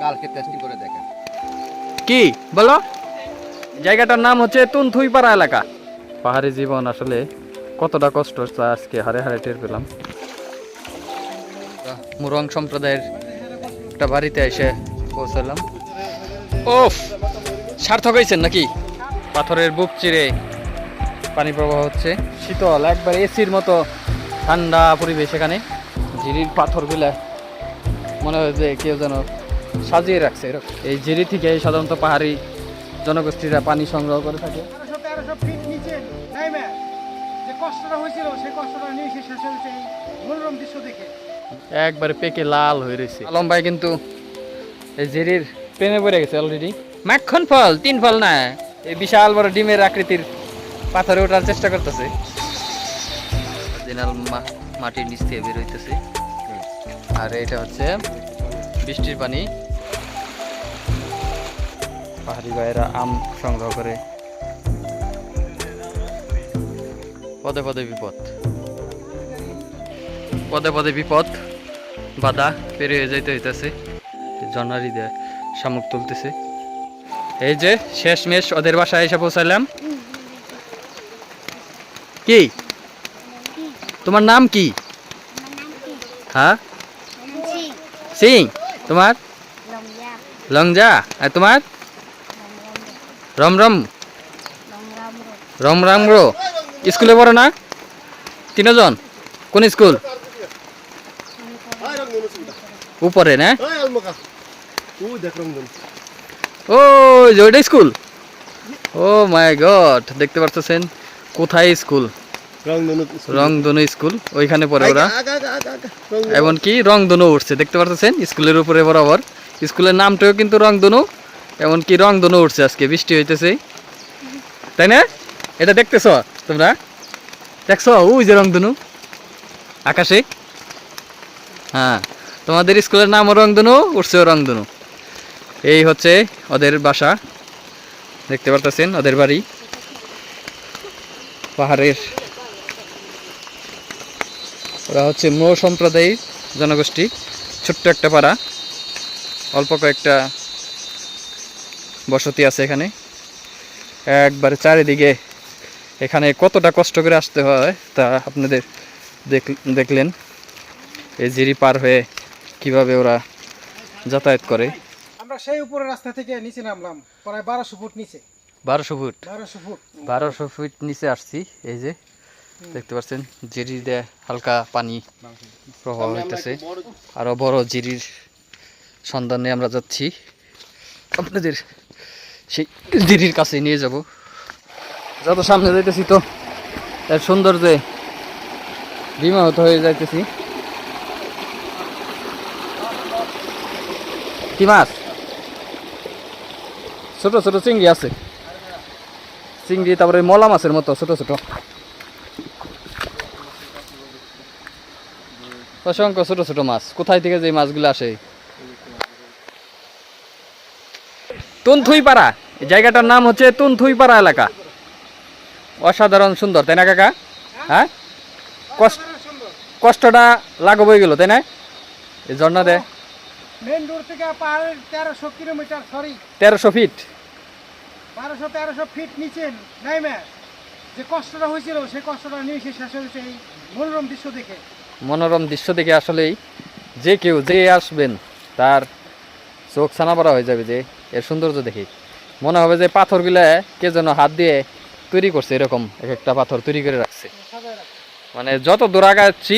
কালকে টেস্টিং করে দেখেন। কি? বলো। জায়গাটার নাম হচ্ছে তুনথুইপাড়া এলাকা। পাহাড়ি জীবন আসলে কতটা কষ্ট তা আজকে হারে হারে টের পেলাম। মুরং সম্প্রদায়ের একটা বাড়িতে এসে পৌঁছালাম। ওফ! সার্থক হয়েছেন নাকি? পাথরের বুক চিরে পানি প্রবাহ হচ্ছে। শীতল একবার এসির মতো ঠান্ডা পরিবেশ এখানে। ঝিরির পাথরগুলা মনে হয় যে কেউ যেন সাজিয়ে রাখছে। এরকম। এই ঝিরি থেকে সাধারণত পাহাড়ি জনগোষ্ঠীরা পানি সংগ্রহ করে থাকে। একবারে পেকে লাল হয়ে রয়েছে। আলম ভাই কিন্তু এই জেরির প্রেমে পড়ে গেছে অলরেডি মাখন ফল তিন ফল না। এই বিশাল বড় ডিমের আকৃতির পাথরে ওঠার চেষ্টা করতেছে। মাটির নিচ থেকে বের হইতেছে। আর এটা হচ্ছে বৃষ্টির পানি। পাহাড়ি ভাইয়েরা আম সংগ্রহ করে। পদে পদে বিপদ। পদে পদে বিপদ বাধা পেরিয়ে যাইতে হইতেছে। জনারি দিয়ে শামুক তুলতেছে। এই যে শেষ মেশ ওদের বাসায় এসে পৌঁছালাম কি? তোমার নাম কি? হ্যাঁ? সিং। তোমার? লংজা আর তোমার? রম রম। রম রাম রো। স্কুলে পড়ো না? তিনজন? কোন স্কুল? উপরে না? ও জয়টা স্কুল? ও মাই গড, দেখতে পারতেছেন? কোথায় স্কুল? রংধনু স্কুল, ওইখানে পড়ে ওরা। এমনকি রংধনু উঠছে, দেখতে পারতেছেন? স্কুলের উপরে বরাবর। স্কুলের নামটাও কিন্তু রংধনু। এমনকি রংধনু উঠছে আজকে, বৃষ্টি হইতেছে। তাই না? এটা দেখতেছ তোমরা? দেখছ? ওই যে রংধনু আকাশে? হ্যাঁ। তোমাদের স্কুলের নামও রংধনু উঠছেও রংধনু এই হচ্ছে ওদের বাসা। দেখতে পারতেছেন? ওদের বাড়ি। পাহাড়ের। ওরা হচ্ছে মো সম্প্রদায়ের জনগোষ্ঠী। ছোট্ট একটা পাড়া। অল্প কয়েকটা বসতি আছে এখানে। একবারে চারিদিকে এখানে কতটা কষ্ট করে আসতে হয় তা আপনাদের দেখ- দেখলেন। এই জিরি পার হয়ে কীভাবে ওরা যাতায়াত করে। আমরা সেই উপরের রাস্তা থেকে নিচে নামলাম প্রায় বারোশো ফুট নিচে। বারোশো ফুট? বারোশো ফুট। বারোশো ফিট নিচে আসছি এই যে দেখতে পাচ্ছেন জিরির দিয়ে হালকা পানি প্রবাহ হইতেছে। আরও বড় জিরির সন্ধানে আমরা যাচ্ছি। আপনাদের সেই জিরির কাছে নিয়ে যাব। যত সামনে যাইতেছি তো, এর সৌন্দর্যে বিমাহত হয়ে যাইতেছি। কি মাছ? ছোট ছোট চিংড়ি আছে। চিংড়ি, তারপরে মলা মাছের মতো, ছোট ছোট। অসংখ্য ছোট ছোট মাছ। কোথায় থেকে যে মাছগুলো আসে? তুনথুইপাড়া। এই জায়গাটার নাম হচ্ছে তুনথুইপাড়া এলাকা। অসাধারণ সুন্দর তাই না কাকা? হ্যাঁ? কষ্ট কষ্টটা লাঘব হয়ে গেল তাই না? এই ঝর্ণা দেয় মেন রোড থেকে পাহাড়ের তেরোশো কিলোমিটার সরি তেরোশো ফিট। বারোশো তেরোশো ফিট নিচে নেমে যে কষ্টটা হয়েছিল সেই কষ্টটা নিয়ে সে শেষ হয়েছে এই মনোরম দৃশ্য দেখে। মনোরম দৃশ্য দেখে আসলেই যে কেউ যে আসবেন তার চোখ ছানাপাড়া হয়ে যাবে যে। এর সৌন্দর্য দেখি। মনে হবে যে পাথরগুলা কে যেন হাত দিয়ে তৈরি করছে, এরকম এক একটা পাথর তৈরি করে রাখছে। মানে যত দূর আগাচ্ছি,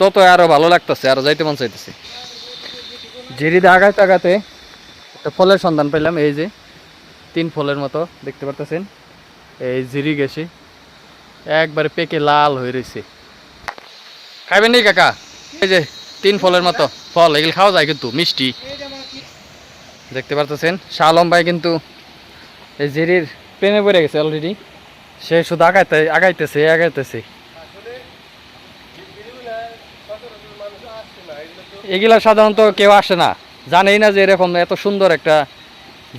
তত আরও ভালো লাগতেছে, আরও যাইতে মন চাইতেছে। জেরিতে আগাতে আগাতে একটা ফলের সন্ধান পেলাম এই যে তিন ফলের মতো, দেখতে পারতেছেন? এই জিরি গেছে একবারে পেকে লাল হয়ে রয়েছে খাইবেন নি কাকা? এই যে তিন ফলের মতো ফল, এগুলো খাওয়া যায় কিন্তু, মিষ্টি। দেখতে পারতেছেন। শাহ ভাই কিন্তু এই জেরির প্রেমে পড়ে গেছে অলরেডি সে শুধু আগাইতে, আগাইতেছে আগাইতেছে। এগুলা সাধারণত কেউ আসে না। জানেই না যে এরকম এত সুন্দর একটা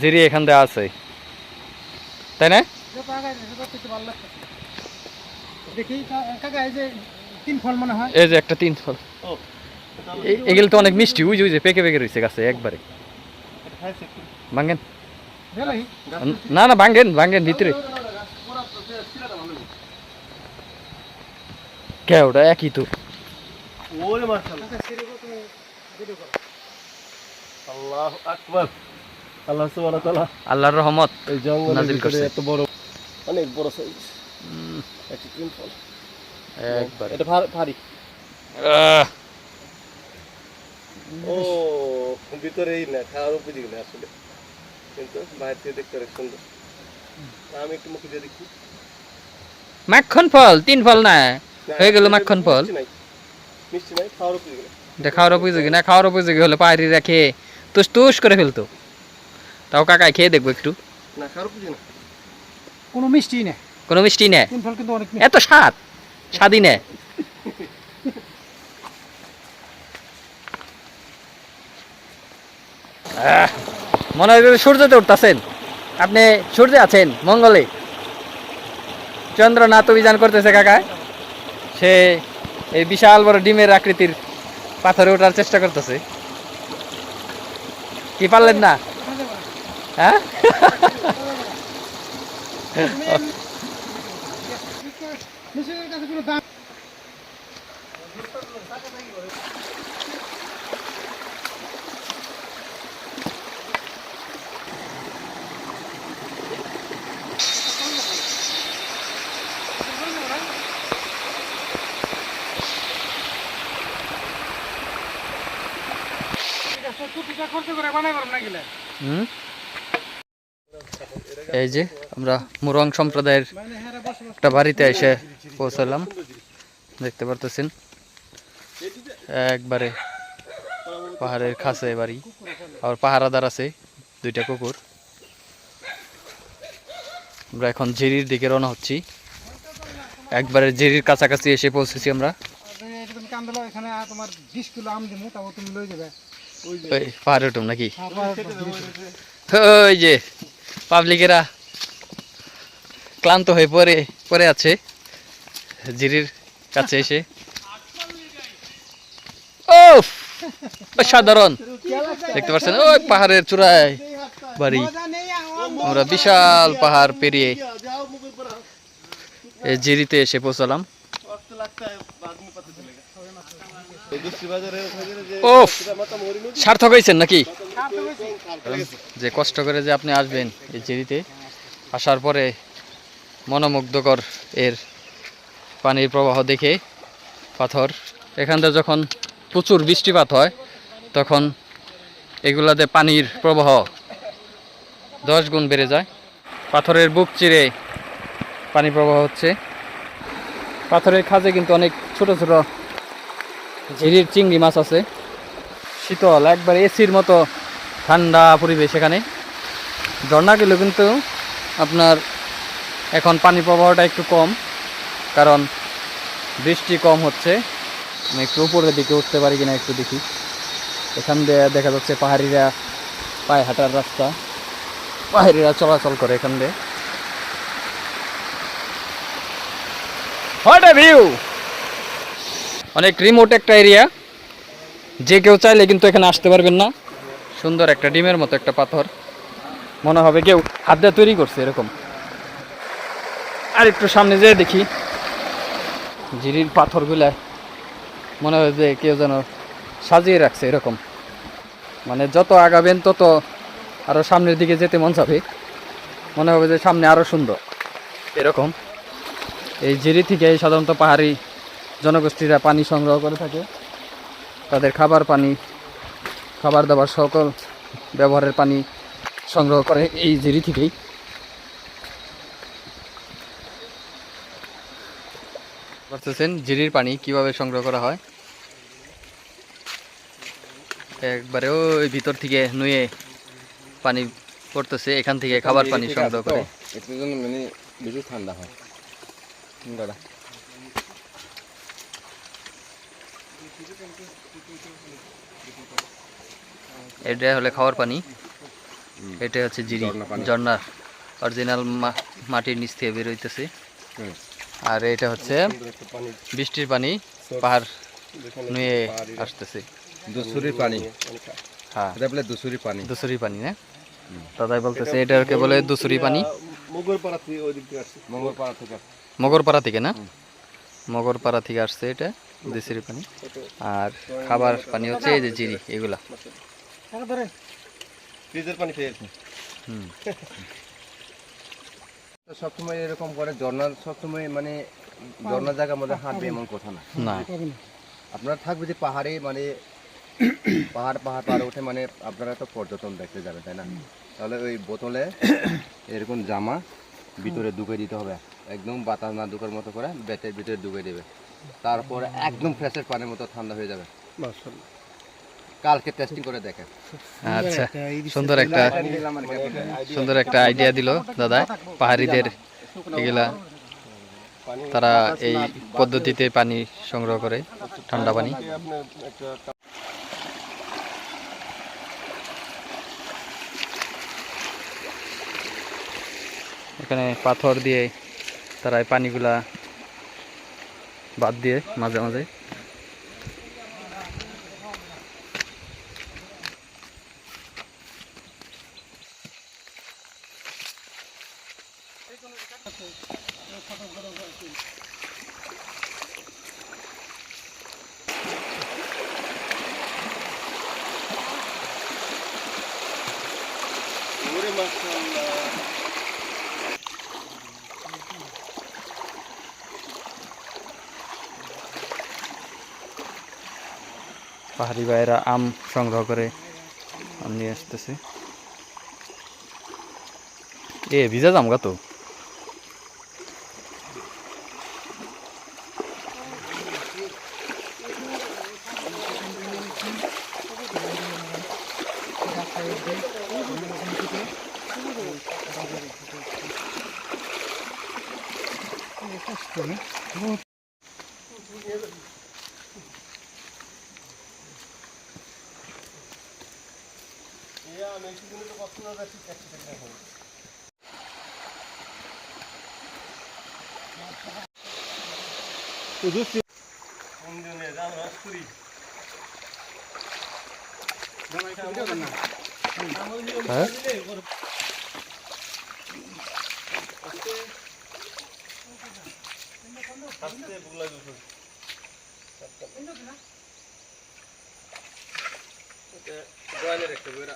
জেরি এখান দিয়ে আছে। তাই না? এই যে একটা তিন ফল। এগুলো তো অনেক মিষ্টি উই যে পেকে পেকে রয়েছে গাছে, একবারে। না না ভাঙ্গেন ভাঙ্গেন ভিতরে। কে ওটা একই তো। ওরে মাশাআল্লাহ। আল্লাহু আকবার। আল্লাহ সুবহানাহু ওয়া তাআলা আল্লাহর রহমত নাজিল করছে। এত বড় অনেক বড় সাইজ উম, একটা তিন ফল। একবার। এটা ভারী ও ভিতরে এই না খাওয়ার উপযোগী না আসলে। কিন্তু বাইরে থেকে দেখতে অনেক সুন্দর। আমি একটু মুখে দিয়ে দেখি। মাখন ফল তিন ফল না? না, হয়ে গেল মাখন ফল। মিষ্টি নাই খাওয়ার উপযোগী না। খাওয়ার উপযোগী না খাওয়ার উপযোগী হলে পাহাড়ি রেখে তুস তুস করে ফেলতো। তাও কাকায় খেয়ে দেখব একটু। না খাওয়ার উপযোগী না। কোনো মিষ্টি নেই। কোনো মিষ্টি নেই। তিন ফল কিন্তু অনেক এত স্বাদ স্বাদই নেই। মনে হয় সূর্যতে উঠতেছেন। আপনি সূর্যে আছেন, মঙ্গলে। চন্দ্রনাথ অভিযান করতেছে কাকা। সে এই বিশাল বড় ডিমের আকৃতির পাথরে ওঠার চেষ্টা করতেছে। কি পারলেন না? হ্যাঁ কোনো দাম কুটিটা খরচ করে বানাই পারব না গেলে হুম এই যে আমরা মুরং সম্প্রদায়ের একটা বাড়িতে এসে পৌঁছালাম। দেখতে পারতেছেন? একবারে পাহাড়ের কাছে বাড়ি। আর পাহারাদার আছে দুইটা কুকুর। আমরা এখন জেরির দিকে রওনা হচ্ছি। একবারে জেরির কাছাকাছি এসে পৌঁছেছি আমরা। এখানে তোমার বিশ কিলো আম তাও তুমি লই যাবে। ওই পাহাড়ে উঠুম নাকি? ওই যে পাবলিকেরা ক্লান্ত হয়ে পড়ে পড়ে আছে। জিরির কাছে এসে। ও সাধারণ দেখতে পাচ্ছেন? ওই পাহাড়ের চূড়ায় বাড়ি। আমরা বিশাল পাহাড় পেরিয়ে জিরিতে এসে পৌঁছালাম। সার্থক হয়েছেন নাকি? যে কষ্ট করে যে আপনি আসবেন এই জেরিতে, আসার পরে মনোমুগ্ধকর এর পানির প্রবাহ দেখে পাথর। এখান থেকে যখন প্রচুর বৃষ্টিপাত হয়, তখন এগুলাতে পানির প্রবাহ দশ গুণ বেড়ে যায়। পাথরের বুক চিরে পানি প্রবাহ হচ্ছে। পাথরের খাজে কিন্তু অনেক ছোট ছোট ঝিরির চিংড়ি মাছ আছে। শীতল, একবার এসির মতো ঠান্ডা পরিবেশ এখানে। ঝর্ণা ঝর্ণাগুলো কিন্তু আপনার এখন পানি প্রবাহটা একটু কম, কারণ বৃষ্টি কম হচ্ছে। আমি একটু উপরের দিকে উঠতে পারি কিনা একটু দেখি। এখান দিয়ে দেখা যাচ্ছে পাহাড়িরা পায়ে হাঁটার রাস্তা। পাহাড়িরা চলাচল করে এখান দিয়ে। হোয়াট ভিউ অনেক রিমোট একটা এরিয়া যে কেউ চাইলে কিন্তু এখানে আসতে পারবেন না। সুন্দর একটা ডিমের মতো একটা পাথর। মনে হবে কেউ হাত দিয়ে তৈরি করছে এরকম। আর একটু সামনে যেয়ে দেখি ঝিরির পাথরগুলা। মনে হয় যে কেউ যেন সাজিয়ে রাখছে এরকম। মানে যত আগাবেন তত আরও সামনের দিকে যেতে মন চাবে। মনে হবে যে সামনে আরও সুন্দর। এরকম। এই ঝিরি থেকে সাধারণত পাহাড়ি জনগোষ্ঠীরা পানি সংগ্রহ করে থাকে। তাদের খাবার পানি, খাবার দাবার সকল ব্যবহারের পানি সংগ্রহ করে এই জেরি থেকেই। বুঝতেছেন জিরির পানি কীভাবে সংগ্রহ করা হয়? একবারে ওই ভিতর থেকে নুয়ে পানি পড়তেছে, এখান থেকে খাবার পানি সংগ্রহ করে। মানে ঠান্ডা হয় দাদা এটা হলে খাওয়ার পানি। এটা হচ্ছে জিরি ঝর্ণা ঝর্ণার অরিজিনাল মাটির নিচ থেকে বের হইতেছে। আর এটা হচ্ছে বৃষ্টির পানি পাহাড় যেখানে নুয়ে আসতেছে। দুসুরির পানি। হ্যাঁ। এটা বলে দুসুরি পানি। দুসুরি পানি না? দাদাই বলতেছে এটাকে বলে দুসুরি পানি। মুগর পাড়া থেকে ওই দিক থেকে আসছে। মঙ্গলপাড়া থেকে। মগরপাড়া থেকে না? মগরপাড়া থেকে আসছে এটা। দুসুরি পানি। আর খাবার পানি হচ্ছে এই যে জিরি এগুলা। ফ্রিজের পানি খেয়েছে হুম। সবসময় এরকম করে সবসময় মানে জায়গার মধ্যে হাঁটবে এমন কথা না। না। আপনারা থাকবে যে পাহাড়ে মানে পাহাড় পাহাড় পাহাড়ে উঠে মানে আপনারা তো পর্যটন দেখতে যাবেন তাই না? তাহলে ওই বোতলে এরকম জামা ভিতরে ঢুকে দিতে হবে। একদম বাতাস না ঢুকার মতো করে ব্যাটের ভিতরে ঢুকে দেবে। তারপর একদম ফ্রেশের পানির মতো ঠান্ডা হয়ে যাবে। কালকে টেস্টিং করে দেখেন। আচ্ছা সুন্দর একটা সুন্দর একটা আইডিয়া দিল দাদা। পাহাড়িদের এগুলা তারা এই পদ্ধতিতে পানি সংগ্রহ করে ঠান্ডা পানি। এখানে পাথর দিয়ে তারা এই পানিগুলা বাদ দিয়ে মাঝে মাঝে পাহাড়ি ভাইয়েরা আম সংগ্রহ করে নিয়ে আসতেছে। এ ভিজা জামগা তো ইয়া মেক্সিকোতে তো কষ্ট না যাচ্ছে অ্যাক্সিডেন্ট এখন শুধু কোন জনে যাও রাজপুরি হ্যাঁ? আস্তে বুগলা দুটো এটা গোয়ালের একটা বেরা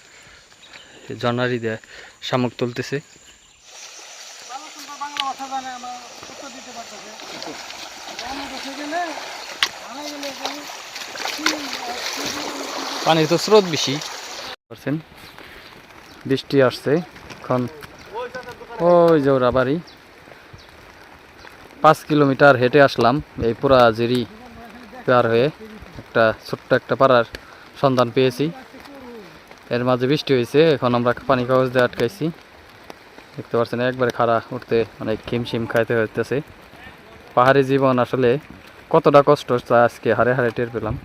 জনারি দিয়ে শামুক তুলতেছে। পানির তো স্রোত বেশি। পারছেন? বৃষ্টি আসছে এখন। ওই যে ওরা বাড়ি। পাঁচ কিলোমিটার হেঁটে আসলাম, এই পুরা জেরি পার হয়ে একটা ছোট্ট একটা পাড়ার সন্ধান পেয়েছি। এর মাঝে বৃষ্টি হয়েছে, এখন আমরা পানি কাগজ দিয়ে আটকাইছি। দেখতে পাচ্ছেন, একবারে খাড়া উঠতে অনেক খিমশিম খাইতে হইতেছে। পাহাড়ি জীবন আসলে কতটা কষ্ট আজকে হারে হারে টের পেলাম।